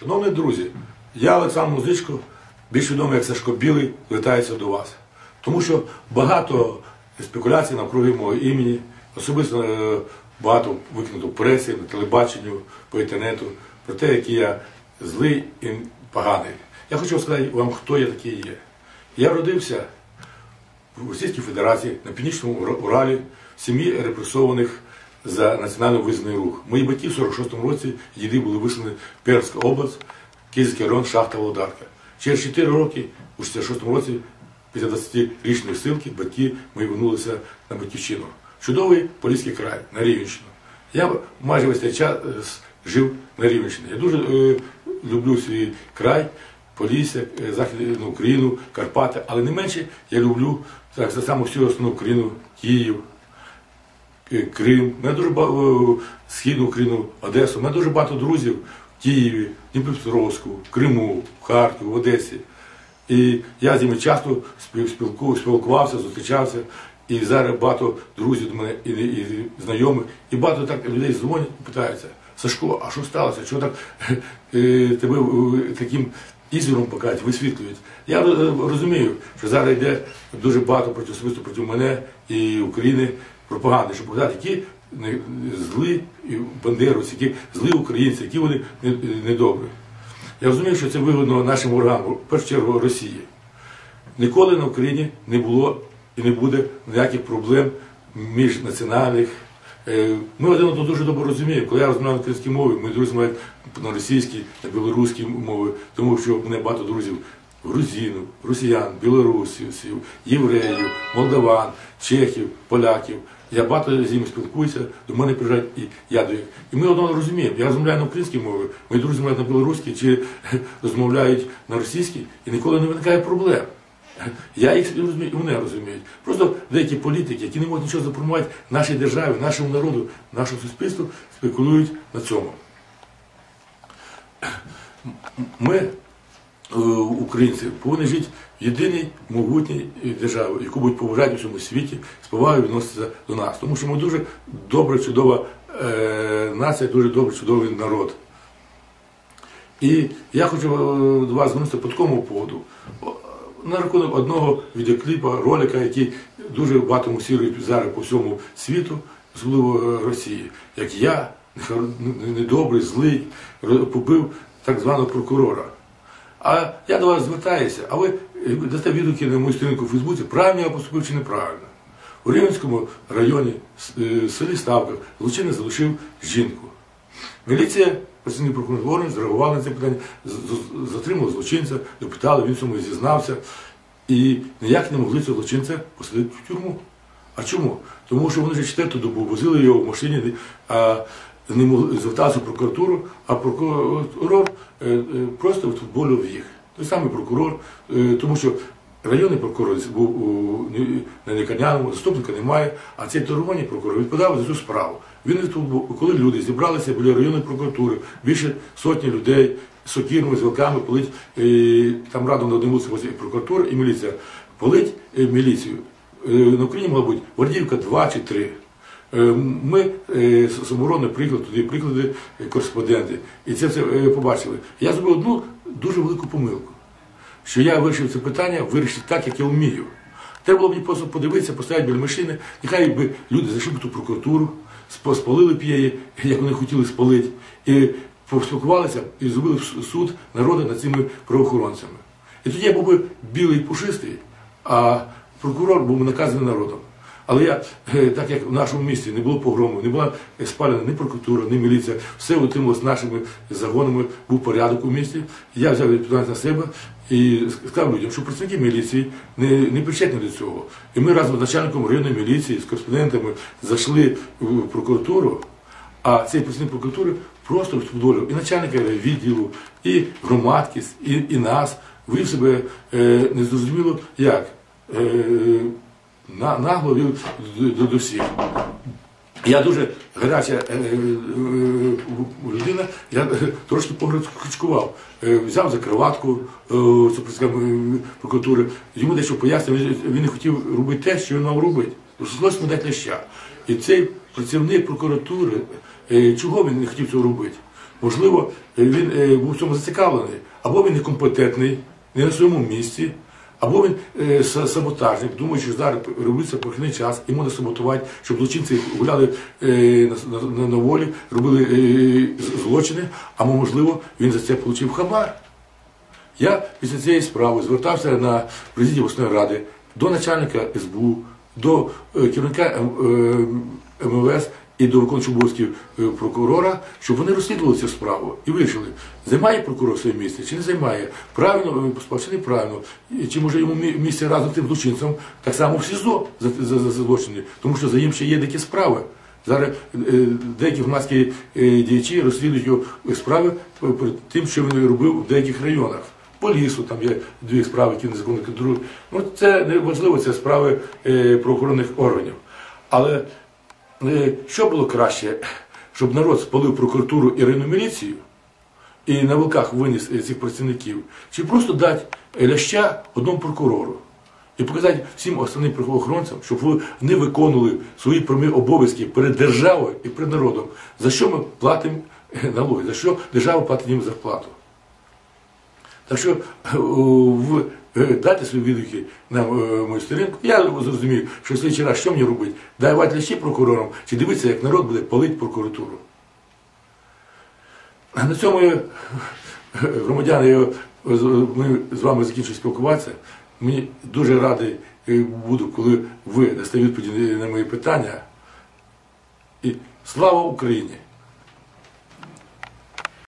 Шановні друзі, я Олександр Музичко, більш відомий як Сашко Білий, звертаюся до вас. Тому що багато спекуляцій навкруги мого імені, особисто е, багато викинуто в пресі, на телебаченню, по інтернету, про те, який я злий і поганий. Я хочу сказати вам, хто я такий є. Я родився в Російській Федерації на Північному Уралі в сім'ї репресованих за національно визнаний рух. Мої батьки в 46-му році діди були вислані в Перська область, Київський район, шахта Володарка. Через 4 роки, у 66-му році, після 20-річної силки, батьки мої вернулися на батьківщину. Чудовий Поліський край на Рівенщину. Я майже весь цей час е, жив на Рівенщині. Я дуже е, люблю свій край, Полісся, е, Західну Україну, Карпати, але не менше я люблю так само всю основну Україну, Київ, Крим, мене дуже багато Східну Україну, Одесу. У мене дуже багато друзів в Києві, Дніпропетровську, Криму, в Харкові, в Одесі. І я з ними часто спіл- спілкувався, зустрічався. І зараз багато друзів до мене і, і знайомих, і багато так людей дзвонять і питаються, Сашко, а що сталося? Чого так е, тебе е, таким ізором покажуть, висвітлюють? Я е, розумію, що зараз йде дуже багато проти особисто проти мене і України пропаганди, щоб показати, які злі бандеровці, які злі українці, які вони недобрі. Я розумію, що це вигодно нашим органам, в першу чергу Росії. Ніколи на Україні не було і не буде ніяких проблем міжнаціональних. Е, Ми один одного дуже добре розуміємо. Коли я розмовляю на українській мові, мої друзі мають на російській, на білоруській мові, тому що мене багато друзів грузинів, росіян, білорусів, євреїв, молдаван, чехів, поляків. Я багато з ними спілкуюся, до мене приїжджають і я до них. І ми одного розуміємо. Я розмовляю на українській мові, мої друзі розмовляють на білоруській чи розмовляють на російській, і ніколи не виникає проблем. Я їх розумію, і вони розуміють. Просто деякі політики, які не можуть нічого запропонувати нашій державі, нашому народу, нашому суспільству, спекулюють на цьому. Ми, е, українці, повинні жити в єдиній могутній державі, яку будуть поважати у всьому світі, з повагою відноситися до нас. Тому що ми дуже добра, чудова е, нація, дуже добрий, чудовий народ. І я хочу е, до вас звернутися по такому поводу. На рахунок одного відеокліпа, ролика, який дуже багато мусірують зараз по всьому світу, особливо Росії, як я, не- недобрий, злий, побив так званого прокурора. А я до вас звертаюся, а ви е, дасте відгуки на мою сторінку в Фейсбуці, правильно я поступив чи неправильно. У Рівненському районі, с- е, селі Ставках, злочинець залишив жінку. Міліція, працівник прокурорних органів зреагували на це питання, з- з- затримали злочинця, допитали, він цьому зізнався. І ніяк не могли цього злочинця посадити в тюрму. А чому? Тому що вони вже четверту добу возили його в машині, а не могли звертатися в прокуратуру, а прокурор е, е, просто футболив їх. Той самий прокурор, е, тому що районний прокурор був на лікарняному, заступника немає, а цей торгований прокурор відповідав за цю справу. Він коли люди зібралися біля районної прокуратури, більше сотні людей з сокірами, з вилками, полить, там радом на одному вулиці прокуратура і міліція, полить міліцію. На Україні, мабуть, Вардівка два чи три. Е, Ми е, з саморони приїхали туди, приклади кореспонденти, і це все е, побачили. Я зробив одну дуже велику помилку, що я вирішив це питання вирішити так, як я вмію. Треба було мені просто подивитися, поставити біля машини, нехай би люди зайшли ту прокуратуру, спалили б її, як вони хотіли спалити, і поспілкувалися і зробили суд народу над цими правоохоронцями. І тоді я був би білий пушистий, а прокурор був наказаний народом. Але я, е, так як в нашому місті не було погрому, не була спалена ні прокуратура, ні міліція, все утрималося нашими загонами, був порядок у місті. Я взяв відповідальність на себе і сказав людям, що працівники міліції не, не причетні до цього. І ми разом з начальником районної міліції, з кореспондентами зайшли в прокуратуру, а цей працівник прокуратури просто відфутболив і начальника відділу, і громадськість, і, і нас. Вив себе е, незрозуміло як. Е, нагло вів до, всіх. Я дуже гаряча е, е, е, людина, я трошки пограчкував. Взяв за представника прокуратури, йому дещо пояснив, він, не хотів робити те, що він мав робити. Йому дати ляща. І цей працівник прокуратури, чого він не хотів цього робити? можливо, він був в цьому зацікавлений, або він некомпетентний, не на своєму місці, або він е, саботажник, думаючи, що зараз робиться прохідний час і можна саботувати, щоб злочинці гуляли е, на, на, на, волі, робили е, злочини, а можливо, він за це отримав хабар. Я після цієї справи звертався на президію обласної ради до начальника СБУ, до е, керівника М- е, МВС і до виконуючого е, прокурора, щоб вони розслідували цю справу і вирішили, займає прокурор своє місце чи не займає, правильно е, поступав чи неправильно, чи може йому місце разом тим злочинцем так само в СІЗО за, за, за, за злочини, тому що за ним ще є деякі справи. Зараз е, деякі громадські діячі розслідують його справи перед тим, що він робив в деяких районах. По лісу там є дві справи, які незаконно контролюють. Ну це не важливо, це справи правоохоронних органів. Але що було краще, щоб народ спалив прокуратуру і районну міліцію і на вилках виніс е, цих працівників, чи просто дати е, ляща одному прокурору і показати всім основним правоохоронцям, щоб вони виконували свої прямі обов'язки перед державою і перед народом, за що ми платимо е, налоги, за що держава платить їм зарплату. Так що е, в, е, дайте свої відгуки на е, мою сторінку. Я зрозумів, що в слідчий раз що мені робити? Давати лящі прокурорам чи дивитися, як народ буде палити прокуратуру. На цьому е, громадяни, я, ми з вами закінчимо спілкуватися. Мені дуже радий буду, коли ви дасте відповіді на мої питання. І слава Україні!